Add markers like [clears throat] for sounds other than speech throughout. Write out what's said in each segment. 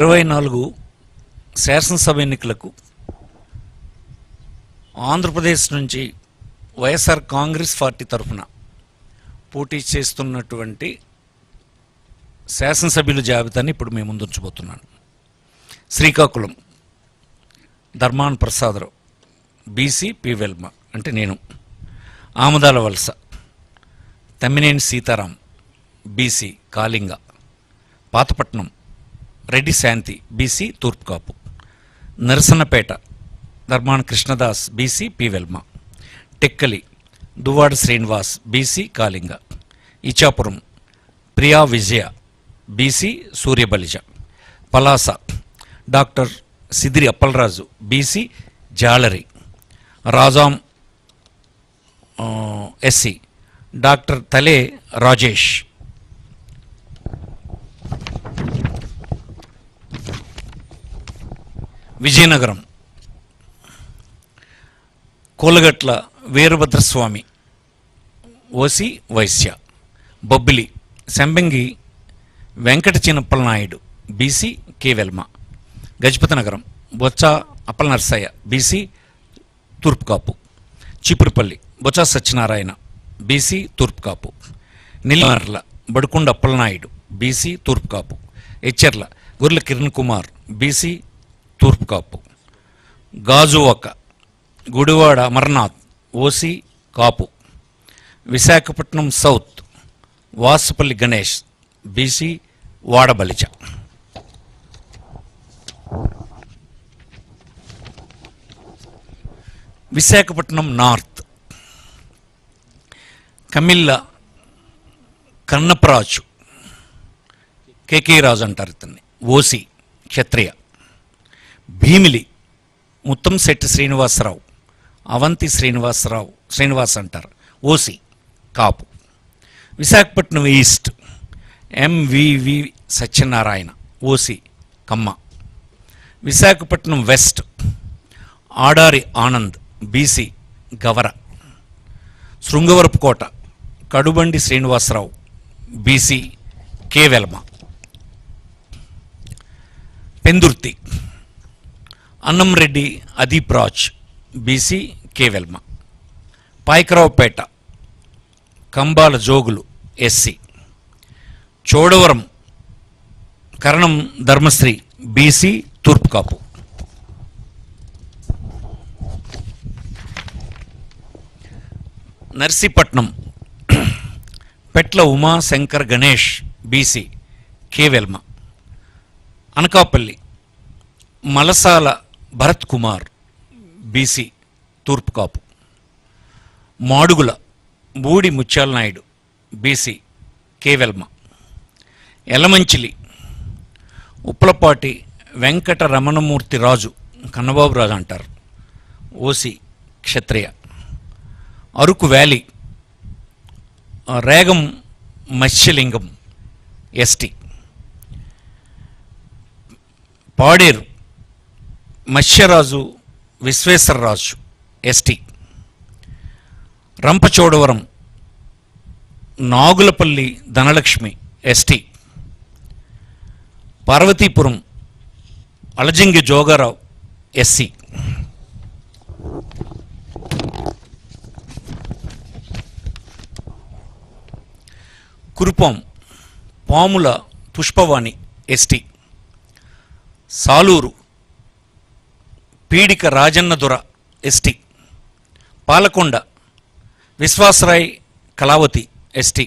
ఇరవై నాలుగు శాసనసభ ఎన్నికలకు ఆంధ్రప్రదేశ్ నుంచి వైఎస్ఆర్ కాంగ్రెస్ పార్టీ తరఫున పోటీ చేస్తున్నటువంటి శాసనసభ్యుల జాబితాని ఇప్పుడు మేము ముందుంచబోతున్నాను. Srikakulam Dharmana Prasadarao BC P. Velma అంటే నేను. Amadalavalasa Tammineni Sitaram BC Kalinga Pathapatnam Reddy Shanti BC Turpukapu. Narasannapeta Dharmana Krishnadas BC పివెల్మ Tekkali Duvvada Srinivas BC Kalinga. Ichapuram Priya Vijaya BC Suryabalija. Palasa doctor Sidiri Appalaraju BC Jalari. Rajam SC. Doctor Thale Rajesh. Vizianagaram. Kolagatla Veerabhadraswamy OC Vysya Bobbili Sambangi Venkata Chinnappala Naidu BC K. Velama. Gajapathinagaram Botcha Appala Narsayya BC Turpukapu. Cheepurupalli Botcha Satyanarayana BC Turpukapu. Nellimarla Baddukonda Appalanaidu BC Turpukapu. Etcherla Gurla Kiran Kumar BC Turpukapu Gajuwaka Gudivada Amarnath OC Kapu. Visakhapatnam south Vasupalli Ganesh BC Vadabalija. Visakhapatnam north Kamilla Kannapraju KK Raju అంటారు ఇతన్ని OC Kshatriya. Bheemili Muttamsetti Srinivasarao Avanthi Srinivasarao Srinivas అంటారు. OC Kapu. Visakhapatnam east MVV Satyanarayana OC Kamma. Visakhapatnam west Adari Anand BC Gavara. Srungavarapukota Kadubandi Srinivasarao BC K. Velama. Pendurthi Annamreddy Adeep Raj BC K Velama Payakaraopeta Kambala Jogulu SC. Chodavaram Karanam Dharmasri BC Turpukapu. Narsipatnam Petla Uma Shankar Ganesh BC K Velama Anakapalli Malasala Bharath Kumar BC Turpukapu. Madugula Budi Mutyala Naidu BC K Velama Yelamanchili Uppalapati Venkata Ramanamurthy Raju Kannababu Raju అంటారు. OC Kshatriya. Araku valley Regam Matsyalingam ST. Paderu Matsyaraju Visweswararaju ST Rampachodavaram Nagulapalli Dhanalakshmi ST Parvathipuram Alajangi Jogarao SC Kurupam Pamula Pushpavani ST Saluru Peedika Rajannadora ST Palakonda Viswasaraya Kalavathi ST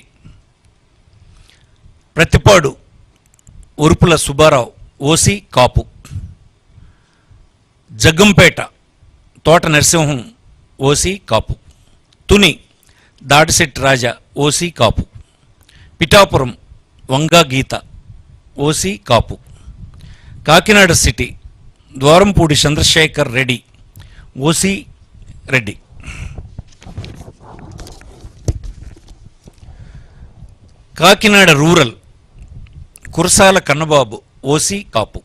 Prathipadu Urupula Subbarao OC Kapu Jaggampeta Thota Narasimham OC Kapu Tuni Dadisetti Raja OC Kapu Pithapuram Vanga Geetha OC Kapu Kakinada City Dwarampudi Chandrasekhar Reddy OC Reddy. Kakinada Rural Kurasala Kannababu OC Kapu.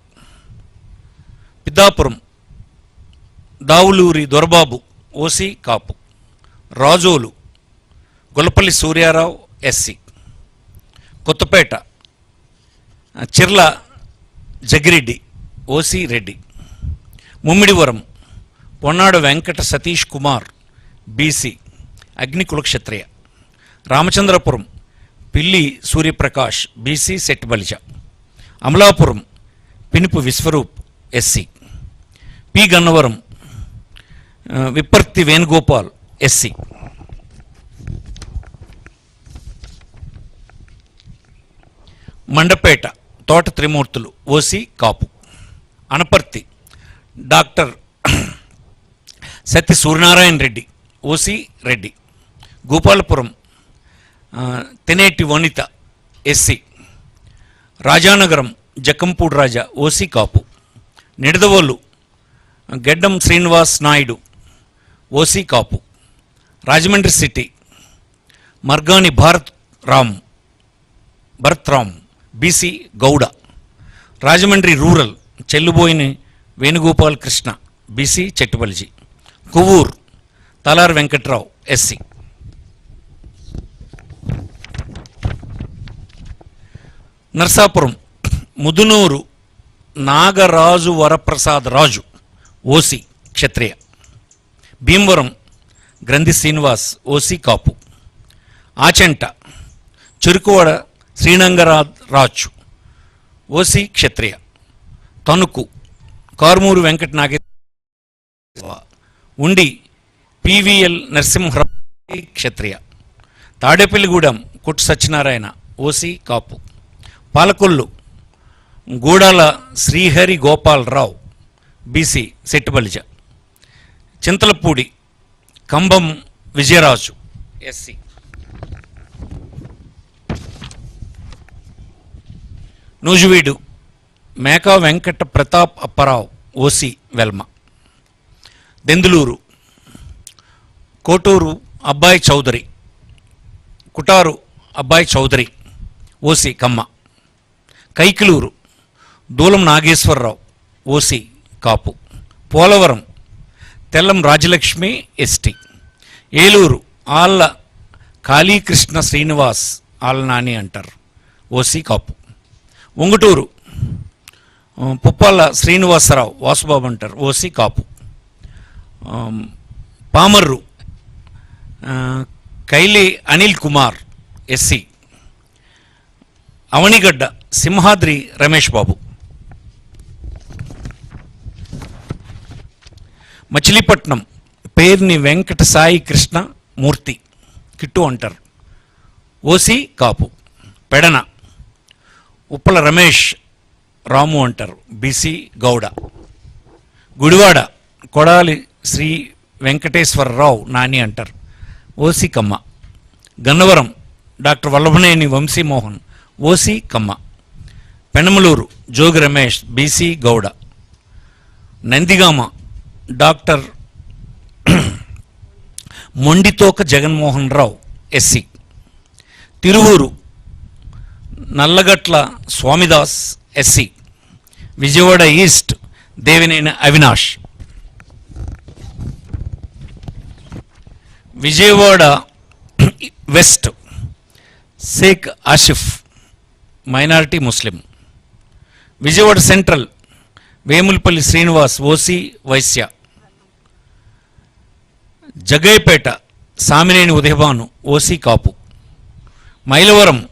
Peddapuram Davuluri Dorababu OC Kapu. Razole Gollapalli Suryarao SC. Kothapeta Chirla Jaggireddy OC Reddy. Mummidivaram Ponnada Venkata Satish Kumar BC Agnikulakshatriya. Ramachandrapuram Pilli Suryaprakash BC Settibalija. Amalapuram Pinipe Viswaroop SC P Gannavaram Vipparthi Venugopal SC Mandapeta Thota Trimurthulu OC Kapu. Anaparthi doctor Satya Suryanarayana Reddy OC Reddy Gopalapuram ఆ, Taneti Vanitha SC Rajanagaram Jakkampudi Raja OC Kapu Nidadavolu Geddam Srinivas Naidu OC Kapu Rajahmundry City Margani Bharat Ram Bharat Ram BC Gouda Rajahmundry Rural Chelluboina Venugopal Krishna BC Chettibalija Kovvur Talari Venkatrao SC Narsapuram Mudunuri Nagaraju Varaprasad Raju OC Kshatriya. Bhimavaram Grandhi Srinivas OC Kapu. Achanta Cherukuvada Sreenangaraj Raju OC Kshatriya. Tanuku Karumuri Venkata Nageswara Undi PVL Narasimharao Kshatriya. Tadepalligudem Kottu Satyanarayana OC Kapu. Palakollu Gudala Srihari Gopalarao BC Settibalija Chintalapudi Kambham Vijayaraju SC. Nuzvid Meka Venkata Pratap Apparao OC Velama. Denduluru. Koturu Abbaya Chowdary. Kotaru Abbaya Chowdary OC Kamma. Kaikaluru Dulam Nageswararao OC Kapu. Polavaram Tellam Rajyalakshmi ST. Eluru Alla Kalikrishna Srinivas Alla Nani అంటారు OC Kapu. Unguturu Puppala Srinivasarao Vasubabu అంటారు OC Kapu. Pamarru Kaile Anil Kumar SC. Avanigadda Simhadri Ramesh Babu. Machilipatnam Perni Venkata Sai Krishna Murthy Kittu అంటారు. OC Kapu. Pedana Uppala Ramesh Ramu అంటారు BC Gowda. Gudivada Kodali Sri Venkateswararao Nani అంటారు. OC Kamma Gannavaram doctor Vallabhaneni Vamsimohan OC Kamma Penamaluru Jogi Ramesh BC Gouda. Nandigama doctor [clears throat] Monditoka Jaganmohan Rao SC. Tiruvuru Nallagatla Swamidas SC. Vijayawada east Devineni Avinash. Vijayawada west Shaik Asif minority Muslim. Vijayawada Central Vemulapalli Srinivas OC Vysya. Jaggayyapeta Samineni Udayabhanu OC Kapu. Mylavaram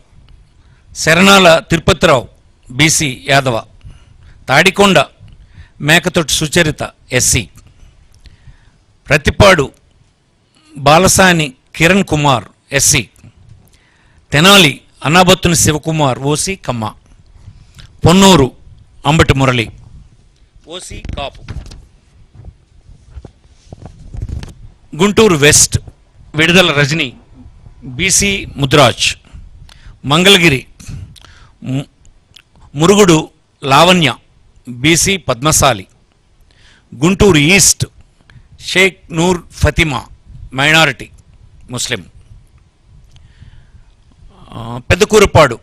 Saranala Tirupatirao BC Yadava. Tadikonda Mekathoti Sucharitha SC Prathipadu Balasani Kiran Kumar SC Tenali Annabathuni Sivakumar OC Kamma. Ponnuru Ambati Murali. OC Kapu. Guntur west Vidadala Rajini BC Mudraj. Mangalagiri ము- Murugudu Lavanya. BC Padmashali Guntur east Sheikh Noor Fatima minority Muslim. Peddakurapadu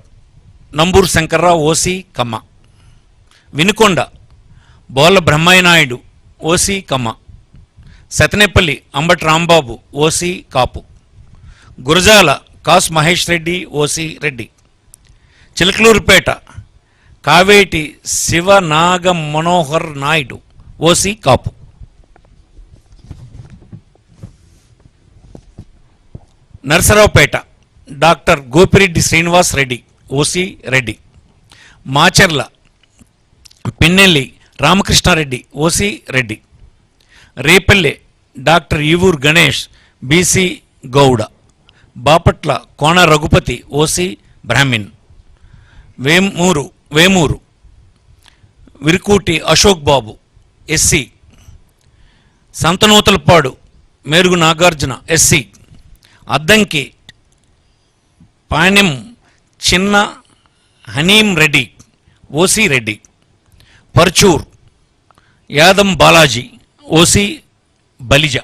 Namburu Shankarrao OC Kamma. Vinukonda Bolla Brahmayyanaidu OC Kamma. Sattenapalli Ambati Rambabu OC Kapu. Gurajala Kasu Mahesh Reddy OC Reddy. Chilakaluripet Kaveti Sivanaga Manohar Naidu OC Kapu. Narasaraopet doctor Gopireddy Srinivas Reddy OC Reddy. Macherla Pinnelli Ramakrishnareddy OC Reddy. Repalle doctor Evuru Ganesh BC Gouda. Bapatla Kona Raghupathi OC Brahmin Vemuru Vemuru Varikuti Ashok Babu SC Santhanuthalapadu Merugu Nagarjuna SC Addanki Panyam Chinna Hanimi Reddy OC Reddy Parchur Yadam Balaji OC Balija.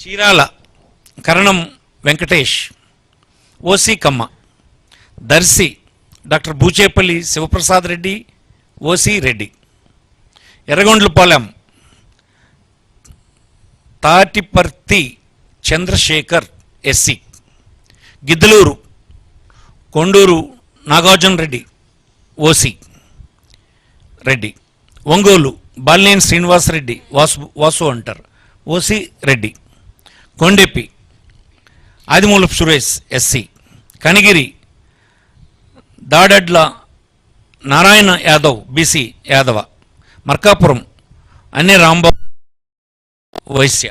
Chirala Karanam Venkatesh OC Kamma. Darsi doctor Buchepalli Sivaprasad Reddy OC Reddy. Yerragondapalem Tatiparthi Chandrasekhar SC. Giddalur Kunduru Nagarjuna Reddy OC Reddy. Ongole Balineni Srinivasareddy Vasu Vasu అంటారు OC Reddy. Kondepi Audimulapu Suresh SC. Kanigiri Dadadla Narayana Yadav BC Yadava. Markapuram Anna Rambabu Vysya.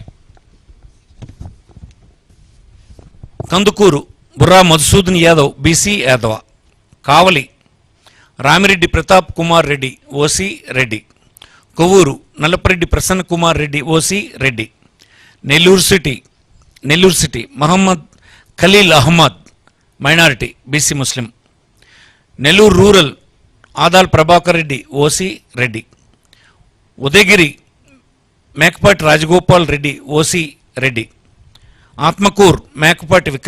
Kandukur Burra Madhusudan Yadav BC Yadava. Kavali Ramireddy Pratap Kumar Reddy OC Reddy. Kovur Nallapareddy Prasanna Kumar Reddy OC Reddy. Nellore city Nellore city Mohammed Khaleel Ahmed minority BC Muslim. Nellore rural Adala Prabhakar Reddy OC Reddy. Udayagiri Mekapati Rajagopal Reddy OC Reddy. Atmakur Mekapati Vikram